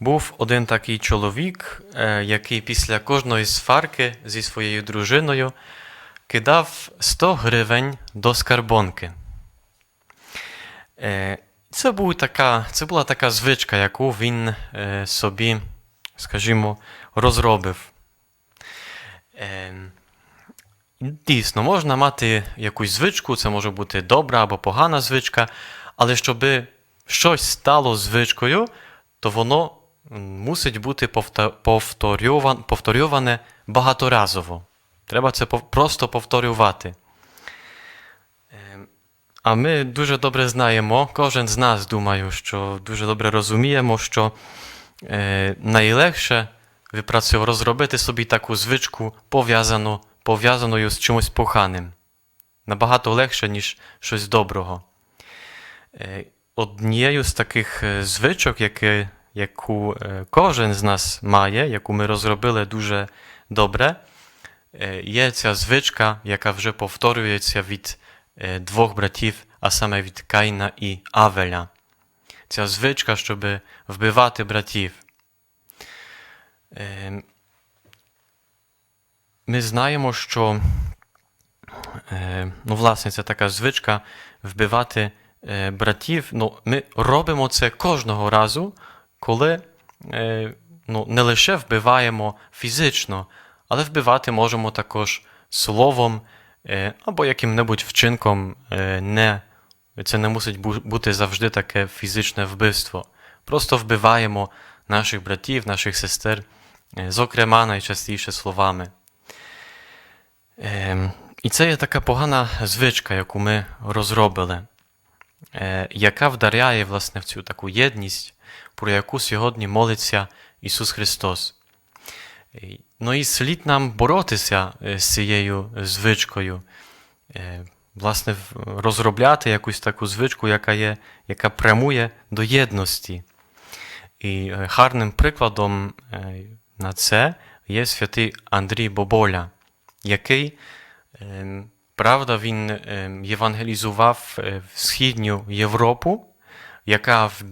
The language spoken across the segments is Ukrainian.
Був один такий чоловік, е, який після кожної сварки зі своєю дружиною кидав 100 гривень до скарбонки. Е, Це, був така, це була така звичка, яку він е, собі, скажімо, розробив. Дійсно, можна мати якусь звичку, це може бути добра або погана звичка, але щоб щось стало звичкою, то воно мусить бути повторюван- повторюване багаторазово. Треба це просто повторювати. Ем, А ми дуже добре знаємо, кожен з нас, думаю, що дуже добре розуміємо, що е, найлегше випрацю- розробити собі таку звичку пов'язану, пов'язаною з чимось поганим. Набагато легше, ніж щось доброго. Е, Однією з таких е, звичок, яке, яку е, кожен з нас має, яку ми розробили дуже добре, е, є ця звичка, яка вже повторюється від е, двох братів, а саме від Каїна і Авеля. Ця звичка, щоб вбивати братів. Е, Ми знаємо, що ну, власне, це така звичка вбивати братів. Ну, ми робимо це кожного разу, коли е, ну, не лише вбиваємо фізично, але вбивати можемо також словом е, або яким-небудь вчинком. Е, не, це не мусить бути завжди таке фізичне вбивство. Просто вбиваємо наших братів, наших сестер, зокрема, найчастіше словами. Ем, І це є така погана звичка, яку ми розробили, яка вдаряє власне в цю таку єдність, про яку сьогодні молиться Ісус Христос. Ну і слід нам боротися е, з цією звичкою, е, власне, розробляти якусь таку звичку, яка, є, яка прямує до єдності. І е, гарним прикладом на це є святий Андрій Боболя, який, ем, правда, він ем, євангелізував Східню Європу, яка в,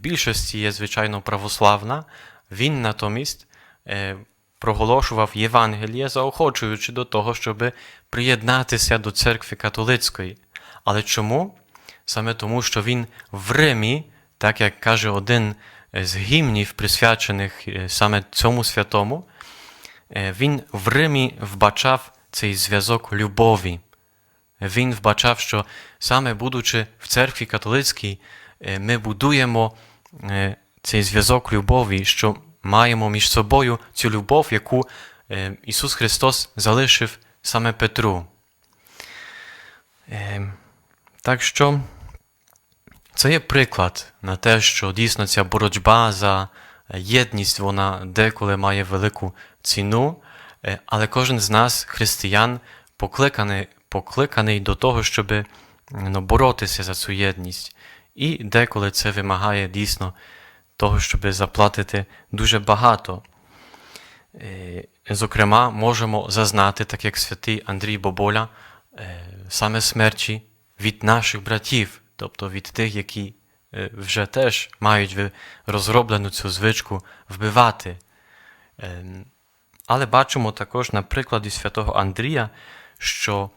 більшості є, звичайно, православна. Він натомість е, проголошував Євангеліє, заохочуючи до того, щоб приєднатися до церкви католицької. Але чому? Саме тому, що він в Римі, так як каже один з гімнів, присвячених е, саме цьому святому, е, він в Римі вбачав цей зв'язок любові. Він вбачав, що саме будучи в церкві католицькій, е, ми будуємо е, цей зв'язок любові, що маємо між собою цю любов, яку е, Ісус Христос залишив саме Петру. Так що це є приклад на те, що дійсно ця боротьба за єдність, вона деколи має велику ціну, але кожен з нас, християн, покликаний, покликаний до того, щоб ну, боротися за цю єдність. І деколи це вимагає дійсно того, щоб заплатити дуже багато. Е, Зокрема, можемо зазнати, так як святий Андрій Боболя, е, саме смерті від наших братів, тобто від тих, які е, вже теж мають розроблену цю звичку вбивати. Ем, Але бачимо також на прикладі святого Андрія, що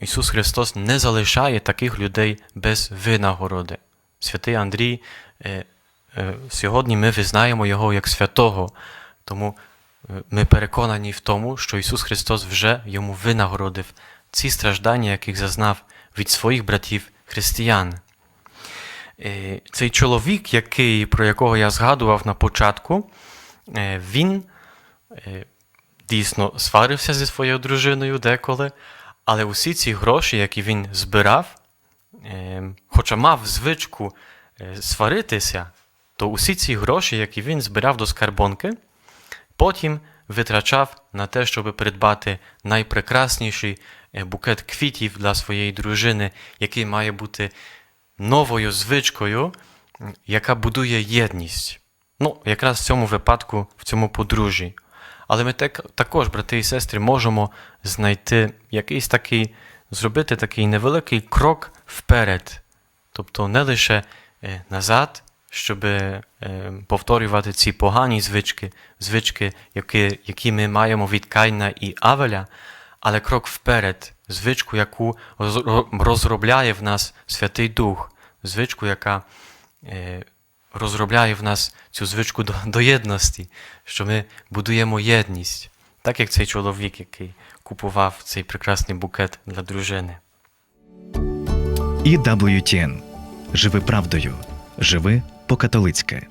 Ісус Христос не залишає таких людей без винагороди. Святий Андрій, е, е, сьогодні ми визнаємо Його як святого, тому е, ми переконані в тому, що Ісус Христос вже йому винагородив ці страждання, яких зазнав від своїх братів християн. Цей чоловік, який, про якого я згадував на початку, він дійсно сварився зі своєю дружиною деколи, але усі ці гроші, які він збирав, е, хоча мав звичку е, сваритися, то усі ці гроші, які він збирав до скарбонки, потім витрачав на те, щоб придбати найпрекрасніший е, букет квітів для своєї дружини, який має бути новою звичкою, яка будує єдність. Ну, якраз в цьому випадку, в цьому подружжі. Але ми так, також, брати і сестри, можемо знайти якийсь такий, зробити такий невеликий крок вперед. Тобто не лише е, назад, щоб е, повторювати ці погані звички, звички, які, які ми маємо від Кайна і Авеля, але крок вперед, звичку, яку розробляє в нас Святий Дух, звичку, яка е, розробляє в нас цю звичку до, до єдності, що ми будуємо єдність, так як цей чоловік, який купував цей прекрасний букет для дружини. І WTN. Живи правдою. Живи по-католицьки.